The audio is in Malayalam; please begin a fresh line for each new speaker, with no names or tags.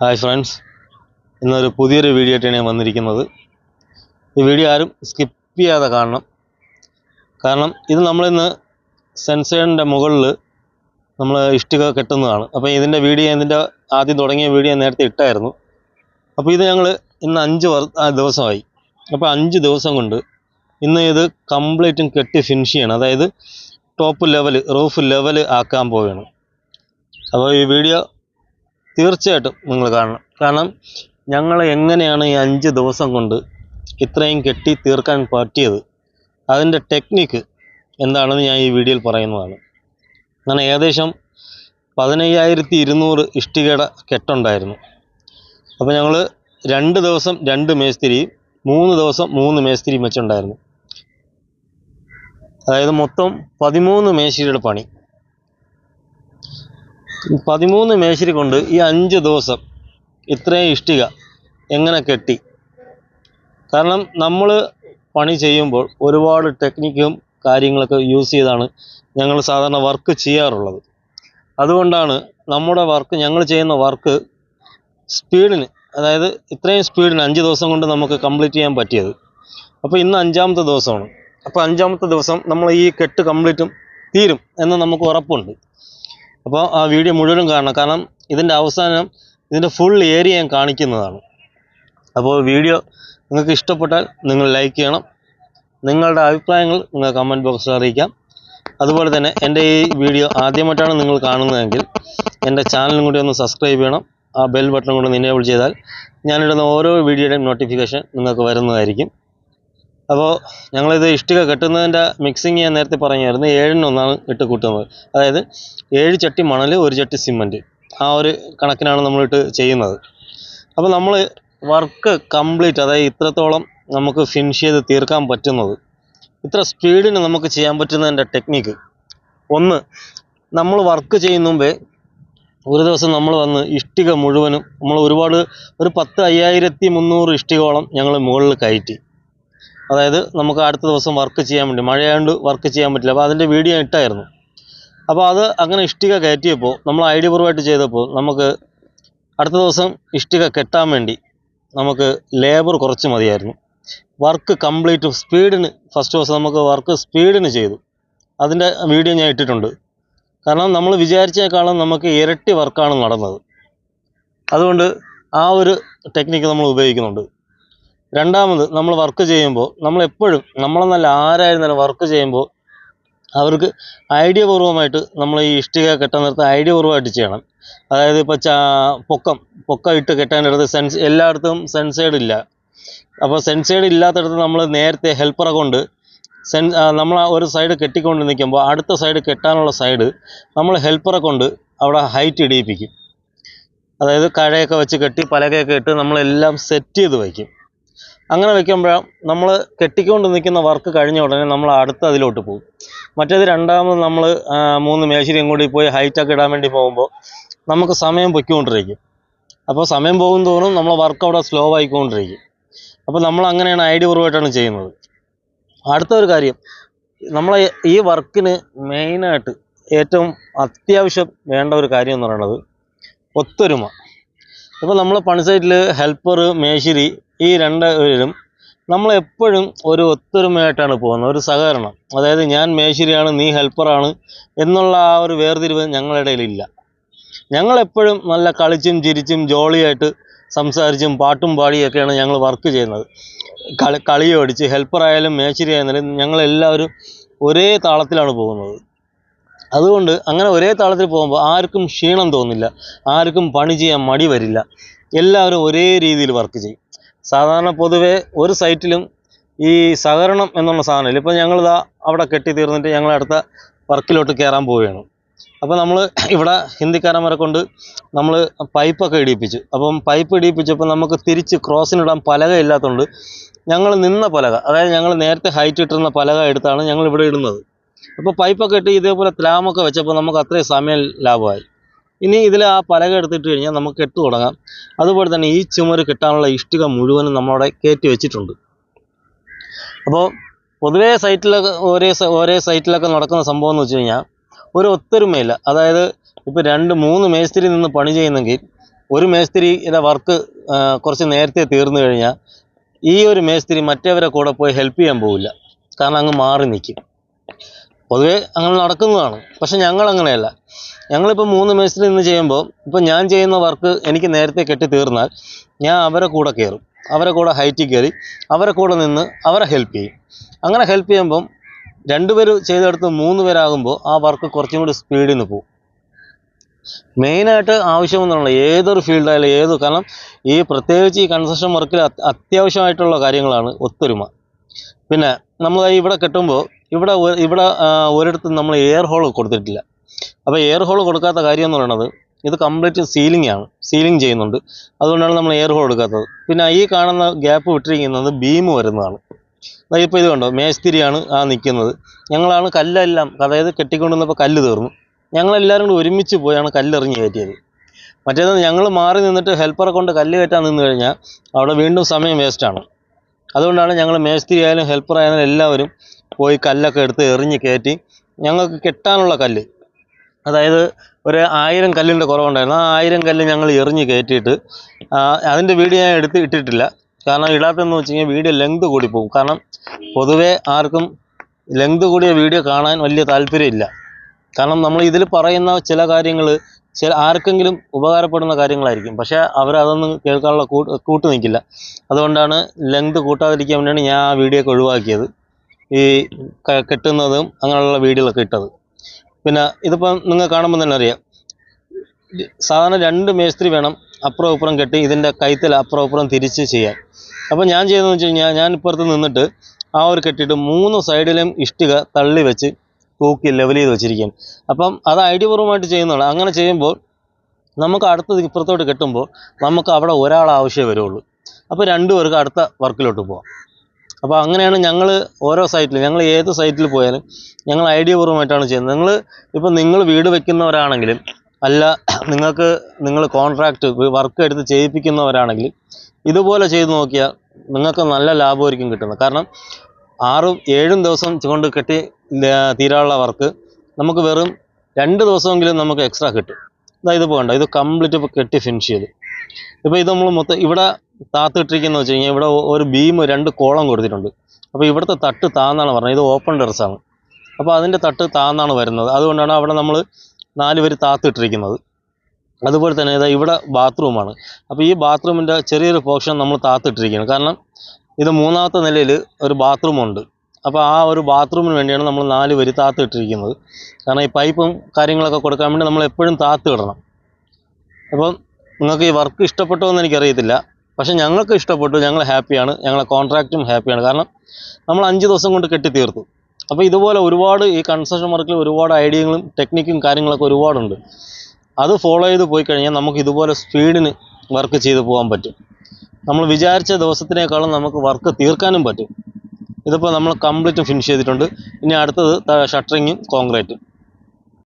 ഹായ് ഫ്രണ്ട്സ് ഇന്നൊരു പുതിയൊരു വീഡിയോ ആയിട്ടാണ് ഞാൻ വന്നിരിക്കുന്നത്. ഈ വീഡിയോ ആരും സ്കിപ്പ് ചെയ്യാതെ കാണണം. കാരണം ഇത് നമ്മളിന്ന് സെൻസേറിന്റെ മുകളിൽ നമ്മൾ ഇഷ്ടിക കെട്ടുന്നതാണ്. അപ്പോൾ ഇതിന്റെ വീഡിയോ ഇതിന്റെ ആദ്യം തുടങ്ങിയ വീഡിയോ നേരത്തെ ഇട്ടായിരുന്നു. അപ്പോൾ ഇത് ഞങ്ങൾ ഇന്ന് അഞ്ച് ദിവസമായി. അപ്പോൾ അഞ്ച് ദിവസം കൊണ്ട് ഇന്ന് ഇത് കംപ്ലീറ്റും കെട്ടി ഫിനിഷ് ചെയ്യണം. അതായത് ടോപ്പ് ലെവൽ റൂഫ് ലെവൽ ആക്കാൻ പോവുകയാണ് അപ്പോൾ ഈ വീഡിയോ തീർച്ചയായിട്ടും നിങ്ങൾ കാണണം. കാരണം ഞങ്ങൾ എങ്ങനെയാണ് ഈ അഞ്ച് ദിവസം കൊണ്ട് ഇത്രയും കെട്ടി തീർക്കാൻ പറ്റിയത്? അതിന്റെ ടെക്നിക്ക് എന്താണെന്ന് ഞാൻ ഈ വീഡിയോയിൽ പറയുന്നതാണ്. അങ്ങനെ ഏകദേശം പതിനയ്യായിരത്തി ഇരുന്നൂറ് ഇഷ്ടികയുടെ കെട്ടുണ്ടായിരുന്നു. അപ്പോൾ ഞങ്ങൾ രണ്ട് ദിവസം രണ്ട് മേസ്തിരിയും മൂന്ന് ദിവസം മൂന്ന് മേസ്തിരിയും വെച്ചുണ്ടായിരുന്നു. അതായത് മൊത്തം പതിമൂന്ന് മേശിരിയുടെ പണി. പതിമൂന്ന് മേശരി കൊണ്ട് ഈ അഞ്ച് ദിവസം ഇത്രയും ഇഷ്ടിക എങ്ങനെ കെട്ടി? കാരണം നമ്മൾ പണി ചെയ്യുമ്പോൾ ഒരുപാട് ടെക്നിക്കും കാര്യങ്ങളൊക്കെ യൂസ് ചെയ്താണ് ഞങ്ങൾ സാധാരണ വർക്ക് ചെയ്യാറുള്ളത്. അതുകൊണ്ടാണ് നമ്മുടെ വർക്ക് ഞങ്ങൾ ചെയ്യുന്ന വർക്ക് സ്പീഡിന് അതായത് ഇത്രയും സ്പീഡിന് അഞ്ച് ദിവസം കൊണ്ട് നമുക്ക് കംപ്ലീറ്റ് ചെയ്യാൻ പറ്റിയത്. അപ്പോൾ ഇന്ന് അഞ്ചാമത്തെ ദിവസമാണ്. അപ്പോൾ അഞ്ചാമത്തെ ദിവസം നമ്മൾ ഈ കെട്ട് കംപ്ലീറ്റും തീരും എന്ന് നമുക്ക് ഉറപ്പുണ്ട്. അപ്പോൾ ആ വീഡിയോ മുഴുവനും കാണണം. കാരണം ഇതിന്റെ അവസാനം ഇതിന്റെ ഫുൾ ഏരിയ ഞാൻ കാണിക്കുന്നതാണ്. അപ്പോൾ വീഡിയോ നിങ്ങൾക്ക് ഇഷ്ടപ്പെട്ടാൽ നിങ്ങൾ ലൈക്ക് ചെയ്യണം. നിങ്ങളുടെ അഭിപ്രായങ്ങൾ നിങ്ങൾ കമന്റ് ബോക്സിൽ അറിയിക്കാം. അതുപോലെ തന്നെ എന്റെ ഈ വീഡിയോ ആദ്യമായിട്ടാണ് നിങ്ങൾ കാണുന്നതെങ്കിൽ എന്റെ ചാനലും കൂടി ഒന്ന് സബ്സ്ക്രൈബ് ചെയ്യണം. ആ ബെൽ ബട്ടൺ കൂടി ഇനേബിൾ ചെയ്താൽ ഞാനിടുന്ന ഓരോ വീഡിയോയുടെയും നോട്ടിഫിക്കേഷൻ നിങ്ങൾക്ക് വരുന്നതായിരിക്കും. അപ്പോൾ ഞങ്ങളിത് ഇഷ്ടിക കെട്ടുന്നതിന്റെ മിക്സിങ് ഞാൻ നേരത്തെ പറഞ്ഞായിരുന്നു. ഏഴിനൊന്നാണ് ഇട്ട് കൂട്ടുന്നത്. അതായത് ഏഴ് ചട്ടി മണൽ ഒരു ചട്ടി സിമന്റ് ആ ഒരു കണക്കിനാണ് നമ്മളിട്ട് ചെയ്യുന്നത്. അപ്പോൾ നമ്മൾ വർക്ക് കംപ്ലീറ്റ് അതായത് ഇത്രത്തോളം നമുക്ക് ഫിനിഷ് ചെയ്ത് തീർക്കാൻ പറ്റുന്നത് ഇത്ര സ്പീഡിന് നമുക്ക് ചെയ്യാൻ പറ്റുന്നതിന്റെ ടെക്നിക്ക് ഒന്ന് നമ്മൾ വർക്ക് ചെയ്യുന്ന മുമ്പേ ഒരു ദിവസം നമ്മൾ വന്ന് ഇഷ്ടിക മുഴുവനും നമ്മൾ ഒരുപാട് ഒരു പത്ത് അയ്യായിരത്തി മുന്നൂറ് ഇഷ്ടികോളം ഞങ്ങൾ മുകളിൽ കയറ്റി. അതായത് നമുക്ക് അടുത്ത ദിവസം വർക്ക് ചെയ്യാൻ വേണ്ടി മഴയായതുകൊണ്ട് വർക്ക് ചെയ്യാൻ പറ്റില്ല. അപ്പോൾ അതിന്റെ വീഡിയോ ഇട്ടായിരുന്നു. അപ്പോൾ അത് അങ്ങനെ ഇഷ്ടിക കയറ്റിയപ്പോൾ നമ്മൾ ഐഡിയ പ്രൂവായിട്ട് ചെയ്തപ്പോൾ നമുക്ക് അടുത്ത ദിവസം ഇഷ്ടിക കെട്ടാൻ വേണ്ടി നമുക്ക് ലേബർ കുറച്ച് മതിയായിരുന്നു. വർക്ക് കംപ്ലീറ്റ് സ്പീഡിന് ഫസ്റ്റ് ദിവസം നമുക്ക് വർക്ക് സ്പീഡിന് ചെയ്തു. അതിന്റെ വീഡിയോ ഞാൻ ഇട്ടിട്ടുണ്ട്. കാരണം നമ്മൾ വിചാരിച്ചേക്കാളും നമുക്ക് ഇരട്ടി വർക്കാണ് നടന്നത്. അതുകൊണ്ട് ആ ഒരു ടെക്നിക്ക് നമ്മൾ ഉപയോഗിക്കുന്നുണ്ട്. രണ്ടാമത് നമ്മൾ വർക്ക് ചെയ്യുമ്പോൾ നമ്മൾ എപ്പോഴും നമ്മളെന്നല്ല ആരായിരുന്നാലും വർക്ക് ചെയ്യുമ്പോൾ അവർക്ക് ഐഡിയ പൂർവമായിട്ട് നമ്മൾ ഈ ഇഷ്ടിക കെട്ടാൻ നിർത്ത ഐഡിയ പൂർവമായിട്ട് ചെയ്യണം. അതായത് ഇപ്പോൾ ചാ പൊക്കം പൊക്കം ഇട്ട് കെട്ടാനിടത്ത് സെൻസ് എല്ലായിടത്തും സെൻസേഡ് ഇല്ല. അപ്പോൾ സെൻസേഡ് ഇല്ലാത്തടത്ത് നമ്മൾ നേരത്തെ ഹെൽപ്പറെ കൊണ്ട് സെൻ നമ്മൾ ഒരു സൈഡ് കെട്ടിക്കൊണ്ട് നിൽക്കുമ്പോൾ അടുത്ത സൈഡ് കെട്ടാനുള്ള സൈഡ് നമ്മൾ ഹെൽപ്പറെ കൊണ്ട് അവിടെ ഹൈറ്റ് ഇടിയിപ്പിക്കും. അതായത് കഴയൊക്കെ വെച്ച് കെട്ടി പലകയൊക്കെ ഇട്ട് നമ്മളെല്ലാം സെറ്റ് ചെയ്ത് വയ്ക്കും. അങ്ങനെ വെക്കുമ്പോഴാണ് നമ്മൾ കെട്ടിക്കൊണ്ട് നിൽക്കുന്ന വർക്ക് കഴിഞ്ഞ ഉടനെ നമ്മൾ അടുത്ത അതിലോട്ട് പോകും. മറ്റേത് രണ്ടാമത് നമ്മൾ മൂന്ന് മേശരിയും കൂടി പോയി ഹൈറ്റൊക്കെ ഇടാൻ വേണ്ടി പോകുമ്പോൾ നമുക്ക് സമയം പൊയ്ക്കൊണ്ടിരിക്കും. അപ്പോൾ സമയം പോകും തോറും നമ്മൾ വർക്ക് അവിടെ സ്ലോ ആയിക്കൊണ്ടിരിക്കും. അപ്പോൾ നമ്മൾ അങ്ങനെയാണ് ഐഡിയ പൂർവമായിട്ടാണ് ചെയ്യുന്നത്. അടുത്ത ഒരു കാര്യം നമ്മൾ ഈ വർക്കിന് മെയിനായിട്ട് ഏറ്റവും അത്യാവശ്യം വേണ്ട ഒരു കാര്യം എന്ന് പറയുന്നത് ഒത്തൊരുമ. ഇപ്പോൾ നമ്മൾ പണി സൈറ്റിൽ ഹെൽപ്പർ മേശിരി ഈ രണ്ട് പേരും നമ്മളെപ്പോഴും ഒരു ഒത്തൊരുമയായിട്ടാണ് പോകുന്നത് ഒരു സഹകരണം. അതായത് ഞാൻ മേശിരിയാണ് നീ ഹെൽപ്പറാണ് എന്നുള്ള ആ ഒരു വേർതിരിവ് ഞങ്ങളുടെ ഇടയിലില്ല ഞങ്ങളെപ്പോഴും നല്ല കളിച്ചും ചിരിച്ചും ജോളിയായിട്ട് സംസാരിച്ചും പാട്ടും പാടിയൊക്കെയാണ് ഞങ്ങൾ വർക്ക് ചെയ്യുന്നത്. കളി കളിയോടിച്ച് ഹെൽപ്പറായാലും മേശിരി ആയാലും ഞങ്ങളെല്ലാവരും ഒരേ താളത്തിലാണ് പോകുന്നത്. അതുകൊണ്ട് അങ്ങനെ ഒരേ താളത്തിൽ പോകുമ്പോൾ ആർക്കും ക്ഷീണം തോന്നില്ല ആർക്കും പണി ചെയ്യാൻ മടി വരില്ല. എല്ലാവരും ഒരേ രീതിയിൽ വർക്ക് ചെയ്യും. സാധാരണ പൊതുവേ ഒരു സൈറ്റിലും ഈ സഹകരണം എന്നുള്ള സാധനമില്ല ഇപ്പോൾ ഞങ്ങളിതാ അവിടെ കെട്ടി തീർന്നിട്ട് ഞങ്ങൾ അടുത്ത വർക്കിലോട്ട് കയറാൻ പോവുകയാണ്. അപ്പോൾ നമ്മൾ ഇവിടെ ഹിന്ദിക്കാരന്മാരെ കൊണ്ട് നമ്മൾ പൈപ്പൊക്കെ ഇടിയിപ്പിച്ചു. അപ്പം പൈപ്പ് ഇടിയിപ്പിച്ചപ്പോൾ നമുക്ക് തിരിച്ച് ക്രോസിനിടാൻ പലക ഇല്ലാത്തതുകൊണ്ട് ഞങ്ങൾ നിന്ന പലക അതായത് ഞങ്ങൾ നേരത്തെ ഹൈറ്റ് ഇട്ടിരുന്ന പലക എടുത്താണ് ഞങ്ങൾ ഇവിടെ ഇടുന്നത്. അപ്പോൾ പൈപ്പൊക്കെ ഇട്ട് ഇതേപോലെ ത്ലാമൊക്കെ വെച്ചപ്പോൾ നമുക്ക് അത്രയും സമയം ലാഭമായി. ഇനി ഇതിൽ ആ പലക എടുത്തിട്ട് കഴിഞ്ഞാൽ നമുക്ക് കെട്ട് തുടങ്ങാം. അതുപോലെ തന്നെ ഈ ചുമര് കെട്ടാനുള്ള ഇഷ്ടിക മുഴുവനും നമ്മളവിടെ കയറ്റി വെച്ചിട്ടുണ്ട്. അപ്പോൾ പൊതുവേ സൈറ്റിലൊക്കെ ഒരേ ഒരേ സൈറ്റിലൊക്കെ നടക്കുന്ന സംഭവം എന്ന് വെച്ച് കഴിഞ്ഞാൽ ഒരു ഒത്തൊരുമയില്ല. അതായത് ഇപ്പോൾ രണ്ട് മൂന്ന് മേസ്തിരി നിന്ന് പണി ചെയ്യുന്നെങ്കിൽ ഒരു മേസ്തിരിയുടെ വർക്ക് കുറച്ച് നേരത്തെ തീർന്നു കഴിഞ്ഞാൽ ഈ ഒരു മേസ്തിരി മറ്റേവരെ കൂടെ പോയി ഹെൽപ്പ് ചെയ്യാൻ പോവില്ല. കാരണം അങ്ങ് മാറി നിൽക്കും പൊതുവേ അങ്ങനെ നടക്കുന്നതാണ്. പക്ഷെ ഞങ്ങൾ അങ്ങനെയല്ല ഞങ്ങളിപ്പോൾ മൂന്ന് മേസ്തിരി നിന്ന് ചെയ്യുമ്പോൾ ഇപ്പോൾ ഞാൻ ചെയ്യുന്ന വർക്ക് എനിക്ക് നേരത്തെ കെട്ടി തീർന്നാൽ ഞാൻ അവരെ കൂടെ കയറും. അവരെ കൂടെ ഹൈറ്റിൽ കയറി അവരെ കൂടെ നിന്ന് അവരെ ഹെൽപ്പ് ചെയ്യും. അങ്ങനെ ഹെൽപ്പ് ചെയ്യുമ്പം രണ്ടുപേർ ചെയ്തെടുത്ത് മൂന്ന് പേരാകുമ്പോൾ ആ വർക്ക് കുറച്ചും കൂടി സ്പീഡിൽ നിന്ന് പോകും. മെയിനായിട്ട് ആവശ്യമെന്നുള്ള ഏതൊരു ഫീൽഡായാലും ഏത് കാരണം ഈ പ്രത്യേകിച്ച് ഈ കൺസ്ട്രക്ഷൻ വർക്കിൽ അത്യാവശ്യമായിട്ടുള്ള കാര്യങ്ങളാണ് ഒത്തൊരുമ. പിന്നെ നമ്മൾ ഇവിടെ കെട്ടുമ്പോൾ ഇവിടെ ഇവിടെ ഒരിടത്തും നമ്മൾ എയർ ഹോൾ കൊടുത്തിട്ടില്ല. അപ്പോൾ എയർ ഹോൾ കൊടുക്കാത്ത കാര്യം എന്ന് പറയുന്നത് ഇത് കംപ്ലീറ്റ് സീലിംഗ് ആണ്. സീലിംഗ് ചെയ്യുന്നുണ്ട്. അതുകൊണ്ടാണ് നമ്മൾ എയർ ഹോൾ എടുക്കാത്തത്. പിന്നെ ഈ കാണുന്ന ഗ്യാപ്പ് വിട്ടിരിക്കുന്നത് ബീം വരുന്നതാണ്. ഇപ്പോൾ ഇത് കണ്ടോ? മേസ്തിരിയാണ് ആ നിൽക്കുന്നത് ഞങ്ങളാണ് കല്ലെല്ലാം അതായത് കെട്ടിക്കൊണ്ടുവന്നപ്പോൾ കല്ല് തീർന്നു. ഞങ്ങളെല്ലാവരും കൂടി ഒരുമിച്ച് പോയാണ് കല്ലെറിഞ്ഞ് കയറ്റിയത്. മറ്റേത് ഞങ്ങൾ മാറി നിന്നിട്ട് ഹെൽപ്പറെ കൊണ്ട് കല്ല് കയറ്റാൻ നിന്ന് കഴിഞ്ഞാൽ അവിടെ വീണ്ടും സമയം വേസ്റ്റാണ് അതുകൊണ്ടാണ് ഞങ്ങൾ മേസ്തിരി ആയാലും ഹെൽപ്പർ ആയാലും എല്ലാവരും പോയി കല്ലൊക്കെ എടുത്ത് എറിഞ്ഞ് കയറ്റി ഞങ്ങൾക്ക് കെട്ടാനുള്ള കല്ല്. അതായത് ഒരു ആയിരം കല്ലിന്റെ കുറവുണ്ടായിരുന്നു. ആ ആയിരം കല്ല് ഞങ്ങൾ എറിഞ്ഞ് കയറ്റിയിട്ട് അതിന്റെ വീഡിയോ ഞാൻ എടുത്ത് ഇട്ടിട്ടില്ല. കാരണം ഇടാത്തെന്ന് വെച്ച് കഴിഞ്ഞാൽ വീഡിയോ ലെങ്ത് കൂടി പോകും. കാരണം പൊതുവേ ആർക്കും ലെങ്ത് കൂടിയ വീഡിയോ കാണാൻ വലിയ താല്പര്യമില്ല. കാരണം നമ്മൾ ഇതിൽ പറയുന്ന ചില കാര്യങ്ങൾ ചില ആർക്കെങ്കിലും ഉപകാരപ്പെടുന്ന കാര്യങ്ങളായിരിക്കും. പക്ഷേ അവരതൊന്നും കേൾക്കാനുള്ള കൂട്ട് കൂട്ട് നിൽക്കില്ല. അതുകൊണ്ടാണ് ലെങ്ത് കൂട്ടാതിരിക്കാൻ വേണ്ടിയാണ് ഞാൻ ആ വീഡിയോ ഒക്കെ ഒഴിവാക്കിയത്. ഈ കെട്ടുന്നതും അങ്ങനെയുള്ള വീടുകളൊക്കെ ഇട്ടത്. പിന്നെ ഇതിപ്പം നിങ്ങൾ കാണുമ്പോൾ തന്നെ അറിയാം. സാധാരണ രണ്ട് മേസ്ത്രി വേണം അപ്പുറം ഇപ്പുറം കെട്ടി ഇതിന്റെ കൈത്തിൽ അപ്പുറം ഇപ്പുറം തിരിച്ച് ചെയ്യാൻ. അപ്പോൾ ഞാൻ ചെയ്തതെന്ന് വെച്ച് കഴിഞ്ഞാൽ ഞാൻ ഇപ്പുറത്ത് നിന്നിട്ട് ആ ഒരു കെട്ടിയിട്ട് മൂന്ന് സൈഡിലും ഇഷ്ടിക തള്ളി വെച്ച് തൂക്കി ലെവൽ ചെയ്ത് വെച്ചിരിക്കുകയാണ്. അപ്പം അത് ഐഡിയപൂർവമായിട്ട് ചെയ്യുന്നതാണ്. അങ്ങനെ ചെയ്യുമ്പോൾ നമുക്ക് അടുത്തത് ഇപ്പുറത്തോട്ട് കെട്ടുമ്പോൾ നമുക്ക് അവിടെ ഒരാൾ ആവശ്യമേ വരുള്ളൂ. അപ്പോൾ രണ്ടുപേർക്ക് അടുത്ത വർക്കിലോട്ട് പോകാം അപ്പോൾ അങ്ങനെയാണ് ഞങ്ങൾ ഓരോ സൈറ്റിൽ ഞങ്ങൾ ഏത് സൈറ്റിൽ പോയാലും ഞങ്ങൾ ഐഡിയപൂർവമായിട്ടാണ് ചെയ്യുന്നത്. നിങ്ങൾ ഇപ്പോൾ നിങ്ങൾ വീട് വെക്കുന്നവരാണെങ്കിലും അല്ല നിങ്ങൾക്ക് നിങ്ങൾ കോൺട്രാക്റ്റ് വർക്ക് എടുത്ത് ചെയ്യിപ്പിക്കുന്നവരാണെങ്കിൽ ഇതുപോലെ ചെയ്ത് നോക്കിയാൽ നിങ്ങൾക്ക് നല്ല ലാഭമായിരിക്കും കിട്ടുന്നത്. കാരണം ആറും ഏഴും ദിവസം കൊണ്ട് കെട്ടി തീരാനുള്ള വർക്ക് നമുക്ക് വെറും രണ്ട് ദിവസമെങ്കിലും നമുക്ക് എക്സ്ട്രാ കിട്ടും. ഇതാ ഇത് പോകണ്ട ഇത് കംപ്ലീറ്റ് ഇപ്പോൾ കെട്ടി ഫിനിഷ് ചെയ്തു. ഇപ്പോൾ ഇത് നമ്മൾ മൊത്തം ഇവിടെ താത്തിട്ടിരിക്കുന്നത് വെച്ച് കഴിഞ്ഞാൽ ഇവിടെ ഒരു ബീം രണ്ട് കോളം കൊടുത്തിട്ടുണ്ട്. അപ്പോൾ ഇവിടുത്തെ തട്ട് താന്നാണ് പറഞ്ഞത്. ഇത് ഓപ്പൺ ടെറസാണ് അപ്പോൾ അതിന്റെ തട്ട് താന്നാണ് വരുന്നത്. അതുകൊണ്ടാണ് അവിടെ നമ്മൾ നാല് പേര് താത്തിട്ടിരിക്കുന്നത്. അതുപോലെ തന്നെ ഇതാ ഇവിടെ ബാത്റൂമാണ് അപ്പോൾ ഈ ബാത്റൂമിന്റെ ചെറിയൊരു പോർഷൻ നമ്മൾ താത്തിട്ടിരിക്കുകയാണ്. കാരണം ഇത് മൂന്നാമത്തെ നിലയിൽ ഒരു ബാത്റൂമുണ്ട് അപ്പോൾ ആ ഒരു ബാത്റൂമിന് വേണ്ടിയാണ് നമ്മൾ നാല് പേര് താത്തിട്ടിരിക്കുന്നത്. കാരണം ഈ പൈപ്പും കാര്യങ്ങളൊക്കെ കൊടുക്കാൻ വേണ്ടി നമ്മൾ എപ്പോഴും താത്തിടണം. അപ്പം നിങ്ങൾക്ക് ഈ വർക്ക് ഇഷ്ടപ്പെട്ടോ എന്ന് എനിക്കറിയത്തില്ല. പക്ഷെ ഞങ്ങൾക്ക് ഇഷ്ടപ്പെട്ടു ഞങ്ങൾ ഹാപ്പിയാണ് ഞങ്ങളെ കോൺട്രാക്റ്റും ഹാപ്പിയാണ്. കാരണം നമ്മൾ അഞ്ച് ദിവസം കൊണ്ട് കെട്ടി തീർത്തു അപ്പോൾ ഇതുപോലെ ഒരുപാട് ഈ കൺസ്ട്രക്ഷൻ വർക്കിൽ ഒരുപാട് ഐഡിയകളും ടെക്നിക്കും കാര്യങ്ങളൊക്കെ ഒരുപാടുണ്ട്. അത് ഫോളോ ചെയ്ത് പോയി കഴിഞ്ഞാൽ നമുക്ക് ഇതുപോലെ സ്പീഡിന് വർക്ക് ചെയ്ത് പോകാൻ പറ്റും. നമ്മൾ വിചാരിച്ച ദിവസത്തിനേക്കാളും നമുക്ക് വർക്ക് തീർക്കാനും പറ്റും. ഇതിപ്പോൾ നമ്മൾ കംപ്ലീറ്റ് ഫിനിഷ് ചെയ്തിട്ടുണ്ട്. ഇനി അടുത്തത് ഷട്ടറിങ്ങും കോൺക്രീറ്റും